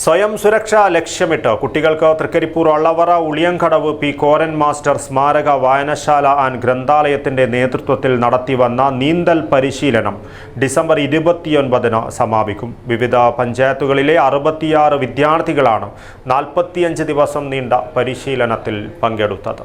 സ്വയം സുരക്ഷ ലക്ഷ്യമിട്ട് കുട്ടികൾക്ക് തൃക്കരിപ്പൂർ ഒള്ളവറ ഉളിയങ്കടവ് പി കോരൻ മാസ്റ്റർ സ്മാരക വായനശാല ആൻഡ് ഗ്രന്ഥാലയത്തിന്റെ നേതൃത്വത്തിൽ നടത്തിവന്ന നീന്തൽ പരിശീലനം ഡിസംബർ ഇരുപത്തിയൊൻപതിന് സമാപിക്കും. വിവിധ പഞ്ചായത്തുകളിലെ അറുപത്തിയാറ് വിദ്യാർത്ഥികളാണ് നാൽപ്പത്തിയഞ്ച് ദിവസം നീണ്ട പരിശീലനത്തിൽ പങ്കെടുത്തത്.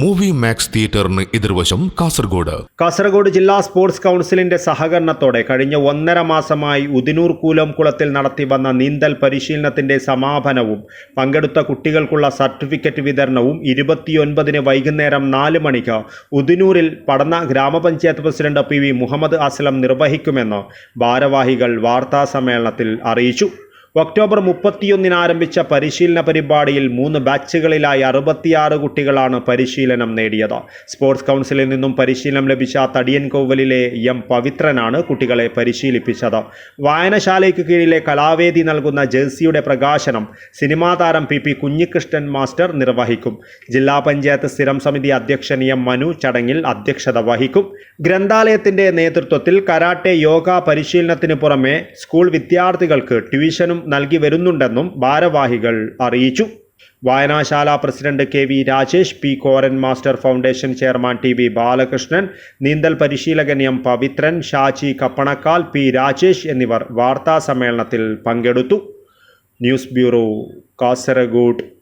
movie max തിയേറ്ററിന് എതിർവശം കാസർഗോഡ്. കാസർഗോഡ് ജില്ലാ സ്പോർട്സ് കൗൺസിലിന്റെ സഹകരണത്തോടെ കഴിഞ്ഞ ഒന്നര മാസമായി ഉദിനൂർ കൂലം കുളത്തിൽ നടത്തി വന്ന നീന്തൽ പരിശീലനത്തിന്റെ സമാപനവും പങ്കെടുത്ത കുട്ടികൾക്കുള്ള സർട്ടിഫിക്കറ്റ് വിതരണവും ഇരുപത്തിയൊൻപതിന് വൈകുന്നേരം നാല് മണിക്ക് ഉദിനൂരിൽ പടന്ന ഗ്രാമപഞ്ചായത്ത് president P V Muhammad Aslam നിർവഹിക്കുമെന്ന് ഭാരവാഹികൾ വാർത്താസമ്മേളനത്തിൽ അറിയിച്ചു. ഒക്ടോബർ മുപ്പത്തിയൊന്നിന് ആരംഭിച്ച പരിശീലന പരിപാടിയിൽ മൂന്ന് ബാച്ചുകളിലായി അറുപത്തിയാറ് കുട്ടികളാണ് പരിശീലനം നേടിയത്. സ്പോർട്സ് കൗൺസിലിൽ നിന്നും പരിശീലനം ലഭിച്ച തടിയൻകോവലിലെ എം പവിത്രനാണ് കുട്ടികളെ പരിശീലിപ്പിച്ചത്. വായനശാലയ്ക്ക് കീഴിലെ കലാവേദി നൽകുന്ന ജേഴ്സിയുടെ പ്രകാശനം സിനിമാ താരം പി പി കുഞ്ഞികൃഷ്ണൻ മാസ്റ്റർ നിർവഹിക്കും. ജില്ലാ പഞ്ചായത്ത് സ്ഥിരം സമിതി അധ്യക്ഷൻ എം മനു ചടങ്ങിൽ അധ്യക്ഷത വഹിക്കും. ഗ്രന്ഥാലയത്തിന്റെ നേതൃത്വത്തിൽ കരാട്ടെ യോഗ പരിശീലനത്തിന് പുറമെ സ്കൂൾ വിദ്യാർത്ഥികൾക്ക് ട്യൂഷനും നൽകി വരുന്നുണ്ടെന്നും ഭാരവാഹികൾ അറിയിച്ചു. വായനാശാല president K V Rajesh P Koran master foundation chairman T V Balakrishnan നീന്തൽ പരിശീലകൻ എം പവിത്രൻ ഷാജി കപ്പണക്കാൽ പി രാജേഷ് എന്നിവർ വാർത്താ സമ്മേളനത്തിൽ പങ്കെടുത്തു. News bureau Kasaragod.